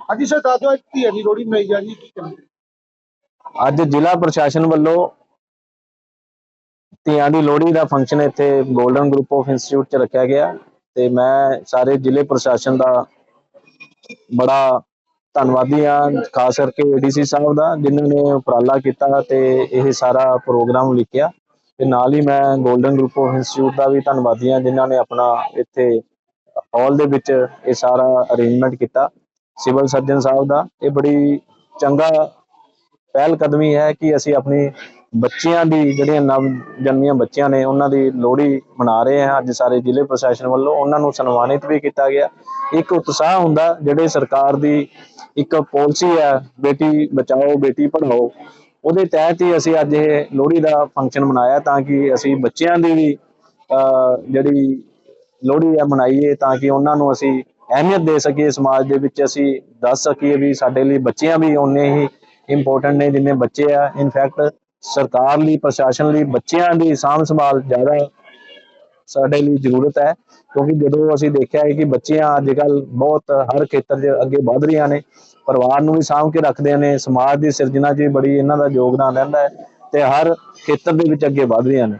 ਹਾਂਜੀ ਸਰ, ਦੱਸ ਧੀ ਦੀ ਲੋੜੀ ਮਨਾਈ ਜਾ ਰਹੀ ਹੈ ਕੀ ਕਹਿੰਦੇ ਅੱਜ ਜ਼ਿਲ੍ਹਾ ਪ੍ਰਸ਼ਾਸਨ ਵੱਲੋਂ ਧੀਆਂ ਦੀ ਲੋਹੜੀ ਦਾ ਫੰਕਸ਼ਨ ਇੱਥੇ ਗੋਲਡਨ ਗਰੁੱਪ ਆਫ ਇੰਸਟੀਚਿਊਟ 'ਚ ਰੱਖਿਆ ਗਿਆ ਤੇ ਮੈਂ ਸਾਰੇ ਜ਼ਿਲ੍ਹੇ ਪ੍ਰਸ਼ਾਸਨ ਦਾ ਬੜਾ ਧੰਨਵਾਦੀ ਹਾਂ, ਖਾਸ ਕਰਕੇ ਏਡੀਸੀ ਸਾਹਿਬ ਦਾ, ਜਿਨ੍ਹਾਂ ਨੇ ਉਪਰਾਲਾ ਕੀਤਾ ਤੇ ਇਹ ਸਾਰਾ ਪ੍ਰੋਗਰਾਮ ਲਿਖਿਆ ਤੇ ਨਾਲ ਹੀ ਮੈਂ ਗੋਲਡਨ ਗਰੁੱਪ ਆਫ ਇੰਸਟੀਚਿਊਟ ਦਾ ਵੀ ਧੰਨਵਾਦੀ ਹਾਂ, ਜਿਨ੍ਹਾਂ ਨੇ ਆਪਣਾ ਇੱਥੇ ਹਾਲ ਦੇ ਵਿੱਚ ਇਹ ਸਾਰਾ ਅਰੇਂਜਮੈਂਟ ਕੀਤਾ। ਸਿਵਲ ਸਰਜਨ ਸਾਹਿਬ ਦਾ ਇਹ ਬੜੀ ਚੰਗਾ ਪਹਿਲ ਕਦਮੀ ਹੈ ਕਿ ਅਸੀਂ ਆਪਣੀ ਬੱਚਿਆਂ ਦੀ ਜਿਹੜੀਆਂ ਨਵ ਜਨਮੀਆਂ ਬੱਚਿਆਂ ਨੇ ਉਹਨਾਂ ਦੀ ਲੋਹੜੀ ਮਨਾ ਰਹੇ ਹਾਂ। ਅੱਜ ਸਾਰੇ ਜ਼ਿਲ੍ਹੇ ਪ੍ਰਸ਼ਾਸਨ ਵੱਲੋਂ ਉਹਨਾਂ ਨੂੰ ਸਨਮਾਨਿਤ ਵੀ ਕੀਤਾ ਗਿਆ। ਇੱਕ ਉਤਸ਼ਾਹ ਹੁੰਦਾ ਜਿਹੜੇ ਸਰਕਾਰ ਦੀ ਇੱਕ ਪਾਲਿਸੀ ਹੈ ਬੇਟੀ ਬਚਾਓ ਬੇਟੀ ਪੜ੍ਹਾਓ ਉਹਦੇ ਤਹਿਤ ਹੀ ਅਸੀਂ ਅੱਜ ਇਹ ਲੋਹੜੀ ਦਾ ਫੰਕਸ਼ਨ ਮਨਾਇਆ ਤਾਂ ਕਿ ਅਸੀਂ ਬੱਚਿਆਂ ਦੀ ਵੀ ਅਹ, ਜਿਹੜੀ ਲੋਹੜੀ ਹੈ ਮਨਾਈਏ ਤਾਂ ਕਿ ਉਹਨਾਂ ਨੂੰ ਅਸੀਂ ਅਹਿਮੀਅਤ ਦੇ ਸਕੀਏ, ਸਮਾਜ ਦੇ ਵਿੱਚ ਅਸੀਂ ਦੱਸ ਸਕੀਏ ਵੀ ਸਾਡੇ ਲਈ ਬੱਚਿਆਂ ਵੀ ਓਨੇ ਹੀ ਇੰਪੋਰਟੈਂਟ ਨੇ, ਜਿੰਨੇ ਬੱਚੇ ਆ। ਇਨਫੈਕਟ ਸਰਕਾਰ ਲਈ, ਪ੍ਰਸ਼ਾਸਨ ਲਈ ਬੱਚਿਆਂ ਦੀ ਸਾਂਭ ਸੰਭਾਲ ਜ਼ਿਆਦਾ ਸਾਡੇ ਲਈ ਜ਼ਰੂਰਤ ਹੈ, ਕਿਉਂਕਿ ਜਦੋਂ ਅਸੀਂ ਦੇਖਿਆ ਹੈ ਕਿ ਬੱਚਿਆਂ ਅੱਜ ਕੱਲ ਬਹੁਤ ਹਰ ਖੇਤਰ 'ਚ ਅੱਗੇ ਵਧ ਰਹੀਆਂ ਨੇ, ਪਰਿਵਾਰ ਨੂੰ ਵੀ ਸਾਂਭ ਕੇ ਰੱਖਦੇ ਨੇ, ਸਮਾਜ ਦੀ ਸਿਰਜਣਾ 'ਚ ਵੀ ਬੜੀ ਇਹਨਾਂ ਦਾ ਯੋਗਦਾਨ ਰਹਿੰਦਾ ਹੈ ਤੇ ਹਰ ਖੇਤਰ ਦੇ ਵਿੱਚ ਅੱਗੇ ਵਧ ਰਹੀਆਂ ਨੇ।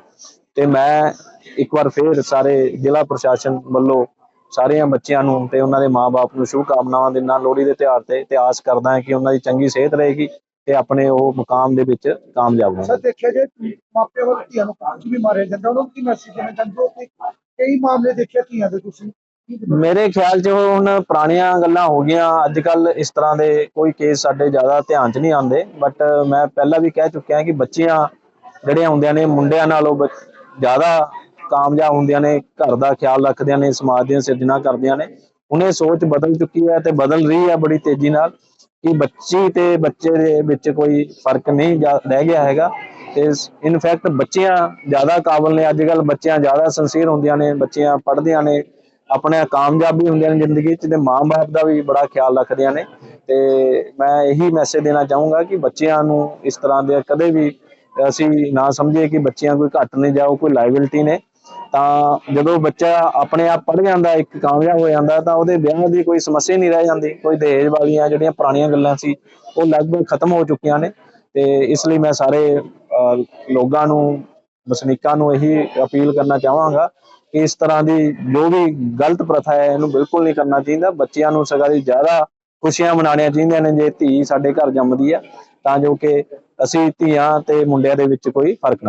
ਤੇ ਮੈਂ ਇੱਕ ਵਾਰ ਫੇਰ ਸਾਰੇ ਜ਼ਿਲ੍ਹਾ ਪ੍ਰਸ਼ਾਸਨ ਵੱਲੋਂ ਸਾਰਿਆਂ ਬੱਚਿਆਂ ਨੂੰ ਤੇ ਉਹਨਾਂ ਦੇ ਮਾਪੇ ਨੂੰ ਸ਼ੁਭ ਕਾਮਨਾਵਾਂ ਦਿੰਦਾ ਲੋਹੜੀ ਦੇ ਤਿਉਹਾਰ ਤੇ ਤੇ ਆਸ ਕਰਦਾ ਹਾਂ ਕਿ ਉਹਨਾਂ ਦੀ ਚੰਗੀ ਸਿਹਤ ਰਹੇਗੀ ਤੇ ਆਪਣੇ ਉਹ ਮੁਕਾਮ ਦੇ ਵਿੱਚ ਕਾਮਯਾਬ ਸਰ ਹੋਣਗੇ ਦੇਖਿਆ ਜੇ ਮਾਪਿਆਂ ਵੱਲ ਧੀਆਂ ਨੂੰ ਕਾਂਚ ਵੀ ਮਾਰਿਆ ਜਾਂਦਾ? ਉਹਨਾਂ ਨੂੰ ਕੀ ਮੈਸੇਜ ਦੇਣਾ ਚਾਹੁੰਦੇ ਹੋ ਕਿ ਕਈ ਮਾਮਲੇ ਦੇਖੇ ਧੀਆਂ ਦੇ ਤੁਸੀਂ? ਮੇਰੇ ਖਿਆਲ 'ਚ ਹੁਣ ਪੁਰਾਣੀਆਂ ਗੱਲਾਂ ਹੋ ਗਈਆਂ। ਅੱਜ ਕੱਲ ਇਸ ਤਰ੍ਹਾਂ ਦੇ ਕੋਈ ਕੇਸ ਸਾਡੇ ਜ਼ਿਆਦਾ ਧਿਆਨ 'ਚ ਨਹੀਂ ਆਉਂਦੇ। ਬਟ ਮੈਂ ਪਹਿਲਾਂ ਵੀ ਕਹਿ ਚੁੱਕਿਆ ਕਿ ਬੱਚੀਆਂ ਜਿਹੜੀਆਂ ਹੁੰਦੀਆਂ ਨੇ ਮੁੰਡਿਆਂ ਨਾਲੋਂ ਜ਼ਿਆਦਾ ਕਾਮਯਾਬ ਹੁੰਦੀਆਂ ਨੇ, ਘਰ ਦਾ ਖਿਆਲ ਰੱਖਦੀਆਂ ਨੇ, ਸਮਾਜ ਦੀਆਂ ਸਿਰਜਣਾ ਕਰਦੀਆਂ ਨੇ। ਹੁਣ ਇਹ ਸੋਚ ਬਦਲ ਚੁੱਕੀ ਹੈ ਤੇ ਬਦਲ ਰਹੀ ਹੈ ਬੜੀ ਤੇਜ਼ੀ ਨਾਲ ਕਿ ਬੱਚੀ ਤੇ ਬੱਚੇ ਦੇ ਵਿੱਚ ਕੋਈ ਫ਼ਰਕ ਨਹੀਂ ਜਾ- ਰਹਿ ਗਿਆ ਹੈਗਾ। ਤੇ ਇਨਫੈਕਟ ਬੱਚੀਆਂ ਜ਼ਿਆਦਾ ਕਾਬਲ ਨੇ। ਅੱਜ ਕੱਲ ਬੱਚੀਆਂ ਜ਼ਿਆਦਾ ਸੰਸੀਅਰ ਹੁੰਦੀਆਂ ਨੇ, ਬੱਚੀਆਂ ਪੜ੍ਹਦੀਆਂ ਨੇ, ਆਪਣੇ ਕਾਮਯਾਬ ਵੀ ਹੁੰਦੀਆਂ ਨੇ ਜ਼ਿੰਦਗੀ 'ਚ ਤੇ ਮਾਂ-ਬਾਪ ਦਾ ਵੀ ਬੜਾ ਖਿਆਲ ਰੱਖਦੀਆਂ ਨੇ। ਤੇ ਮੈਂ ਇਹੀ ਮੈਸੇਜ ਦੇਣਾ ਚਾਹੂੰਗਾ ਕਿ ਬੱਚਿਆਂ ਨੂੰ ਇਸ ਤਰ੍ਹਾਂ ਦੇ ਕਦੇ ਵੀ ਅਸੀਂ ਨਾ ਸਮਝੀਏ ਕਿ ਬੱਚਿਆਂ ਕੋਈ ਘੱਟ ਨਹੀਂ ਜਾਓ ਕੋਈ ਲਾਇਬਿਲਟੀ ਨੇ। ਤਾਂ ਜਦੋਂ ਬੱਚਾ ਆਪਣੇ ਆਪ ਪੜ੍ਹ ਜਾਂਦਾ, ਇੱਕ ਕਾਮਯਾਬ ਹੋ ਜਾਂਦਾ, ਤਾਂ ਉਹਦੇ ਵਿਆਹ ਦੀ ਕੋਈ ਸਮੱਸਿਆ ਨਹੀਂ ਰਹਿ ਜਾਂਦੀ। ਕੋਈ ਦਹੇਜ ਵਾਲੀਆਂ ਜਿਹੜੀਆਂ ਪੁਰਾਣੀਆਂ ਗੱਲਾਂ ਸੀ, ਉਹ ਲਗਭਗ ਖਤਮ ਹੋ ਚੁੱਕੀਆਂ ਨੇ। ਤੇ ਇਸ ਲਈ ਮੈਂ ਸਾਰੇ ਲੋਕਾਂ ਨੂੰ, ਵਸਨੀਕਾਂ ਨੂੰ ਇਹੀ ਅਪੀਲ ਕਰਨਾ ਚਾਹਾਂਗਾ ਕਿ ਇਸ ਤਰ੍ਹਾਂ ਦੀ ਜੋ ਵੀ ਗਲਤ ਪ੍ਰਥਾ ਹੈ, ਇਹਨੂੰ ਬਿਲਕੁਲ ਨਹੀਂ ਕਰਨਾ ਚਾਹੀਦਾ। ਬੱਚਿਆਂ ਨੂੰ ਸਗੋਂ ਜ਼ਿਆਦਾ ਖੁਸ਼ੀਆਂ ਮਨਾਉਣੀਆਂ ਚਾਹੀਦੀਆਂ ਨੇ, ਜੇ ਧੀ ਸਾਡੇ ਘਰ ਜੰਮਦੀ ਹੈ ਤਾਂ ਜੋ ਕਿ ਅਸੀਂ ਧੀਆਂ ਤੇ ਮੁੰਡਿਆਂ ਦੇ ਵਿੱਚ ਕੋਈ ਫ਼ਰਕ ਨਾ